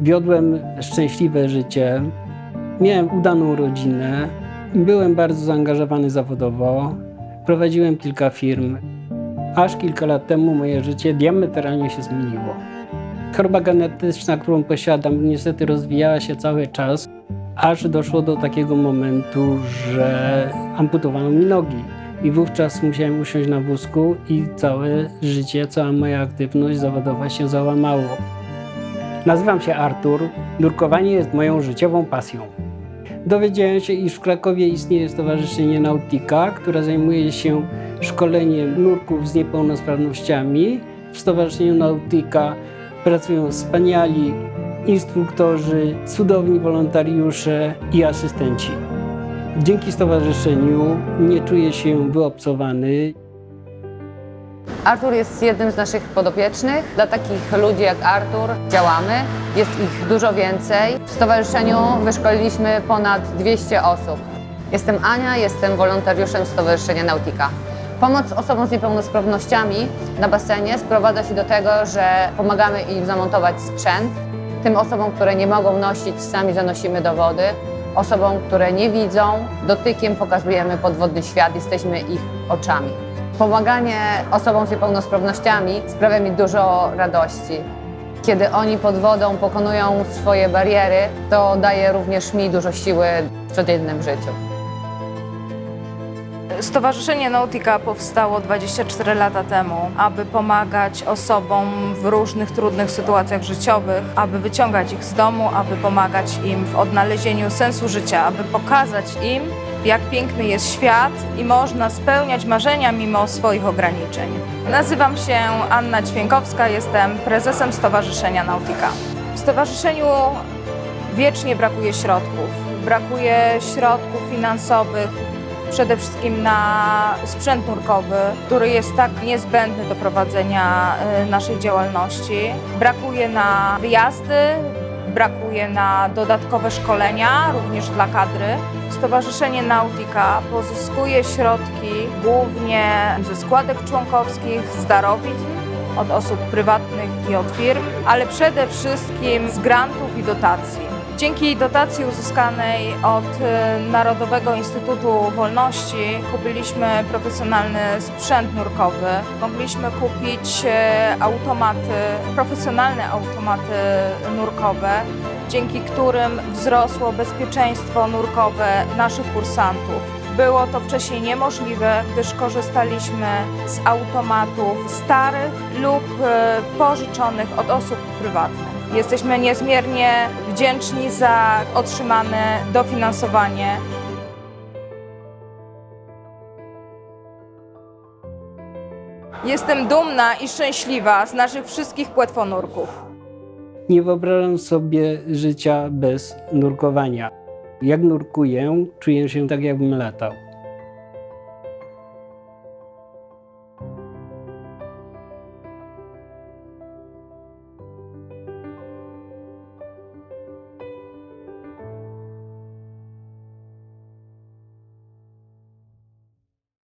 Wiodłem szczęśliwe życie, miałem udaną rodzinę, byłem bardzo zaangażowany zawodowo, prowadziłem kilka firm. Aż kilka lat temu moje życie diametralnie się zmieniło. Choroba genetyczna, którą posiadam, niestety rozwijała się cały czas, aż doszło do takiego momentu, że amputowano mi nogi. I wówczas musiałem usiąść na wózku i całe życie, cała moja aktywność zawodowa się załamało. Nazywam się Artur. Nurkowanie jest moją życiową pasją. Dowiedziałem się, iż w Krakowie istnieje Stowarzyszenie Nautika, które zajmuje się szkoleniem nurków z niepełnosprawnościami. W Stowarzyszeniu Nautika pracują wspaniali instruktorzy, cudowni wolontariusze i asystenci. Dzięki stowarzyszeniu nie czuję się wyobcowany. Artur jest jednym z naszych podopiecznych. Dla takich ludzi jak Artur działamy. Jest ich dużo więcej. W stowarzyszeniu wyszkoliliśmy ponad 200 osób. Jestem Ania, jestem wolontariuszem Stowarzyszenia Nautika. Pomoc osobom z niepełnosprawnościami na basenie sprowadza się do tego, że pomagamy im zamontować sprzęt. Tym osobom, które nie mogą nosić, sami zanosimy do wody. Osobom, które nie widzą, dotykiem pokazujemy podwodny świat, jesteśmy ich oczami. Pomaganie osobom z niepełnosprawnościami sprawia mi dużo radości. Kiedy oni pod wodą pokonują swoje bariery, to daje również mi dużo siły w codziennym życiu. Stowarzyszenie Nautika powstało 24 lata temu, aby pomagać osobom w różnych trudnych sytuacjach życiowych, aby wyciągać ich z domu, aby pomagać im w odnalezieniu sensu życia, aby pokazać im, jak piękny jest świat i można spełniać marzenia mimo swoich ograniczeń. Nazywam się Anna Ćwiękowska, jestem prezesem Stowarzyszenia Nautika. W stowarzyszeniu wiecznie brakuje środków. Brakuje środków finansowych, przede wszystkim na sprzęt nurkowy, który jest tak niezbędny do prowadzenia y, naszej działalności. Brakuje na wyjazdy, brakuje na dodatkowe szkolenia, również dla kadry. Stowarzyszenie Nautika pozyskuje środki głównie ze składek członkowskich, z darowizn od osób prywatnych i od firm, ale przede wszystkim z grantów i dotacji. Dzięki dotacji uzyskanej od e, Narodowego Instytutu Wolności kupiliśmy profesjonalny sprzęt nurkowy. Mogliśmy kupić e, automaty, profesjonalne automaty nurkowe, dzięki którym wzrosło bezpieczeństwo nurkowe naszych kursantów. Było to wcześniej niemożliwe, gdyż korzystaliśmy z automatów starych lub e, pożyczonych od osób prywatnych. Jesteśmy niezmiernie wdzięczni za otrzymane dofinansowanie. Jestem dumna i szczęśliwa z naszych wszystkich płetwonurków. Nie wyobrażam sobie życia bez nurkowania. Jak nurkuję, czuję się tak, jakbym latał.